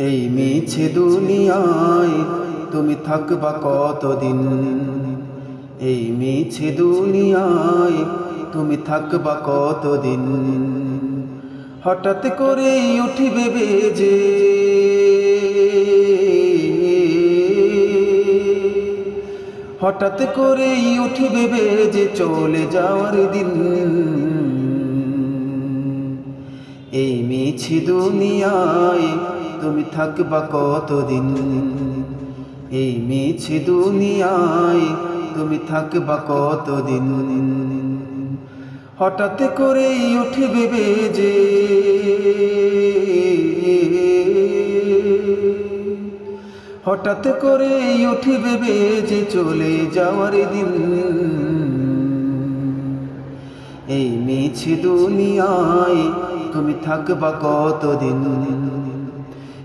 এই মিছে দুনিয়ায় তুমি থাকবা কতদিন? এই মিছে দুনিয়ায় তুমি থাকবা কতদিন? হঠাৎ করেই উঠিবে বেজে। হঠাৎ করেই উঠিবে বেজে চলে যাওয়ার দিন। এই মিছি দুনিয়ায় তুমি থাকবা কতদিন? এই মিছি দুনিয়ায় তুমি থাকবা কতদিন? হঠাৎ করেই উঠবে বেজে। হঠাৎ করেই উঠবে বেজে চলে যাওয়ার দিন। এই মিছি দুনিয়ায় তুমি থাকবা কতদিন?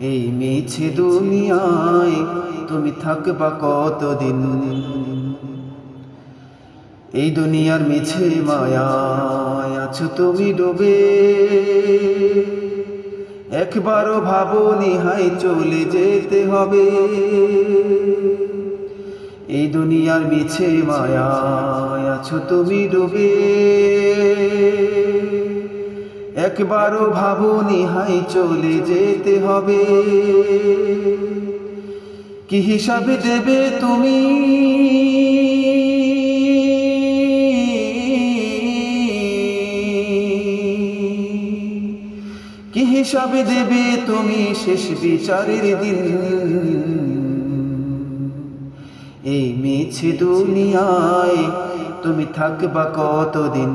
এই মিছি দুনিয়ায় তুমি থাকবা কতদিন? এই দুনিয়ার মিছে মায়ায় আছো তুমি ডোবে। একবারও ভাবো নিহাই চলে যেতে হবে। এই দুনিয়ার মিছে মায়ায় আছো তুমি ডুবে। একবারও ভাবো নিহাই চলে যেতে হবে। কি হিসাবে দেবে তুমি? কি হিসাবে দেবে তুমি শেষ বিচারের দিন? এই মিছে দুনিয়ায় তুমি থাকবা কতদিন?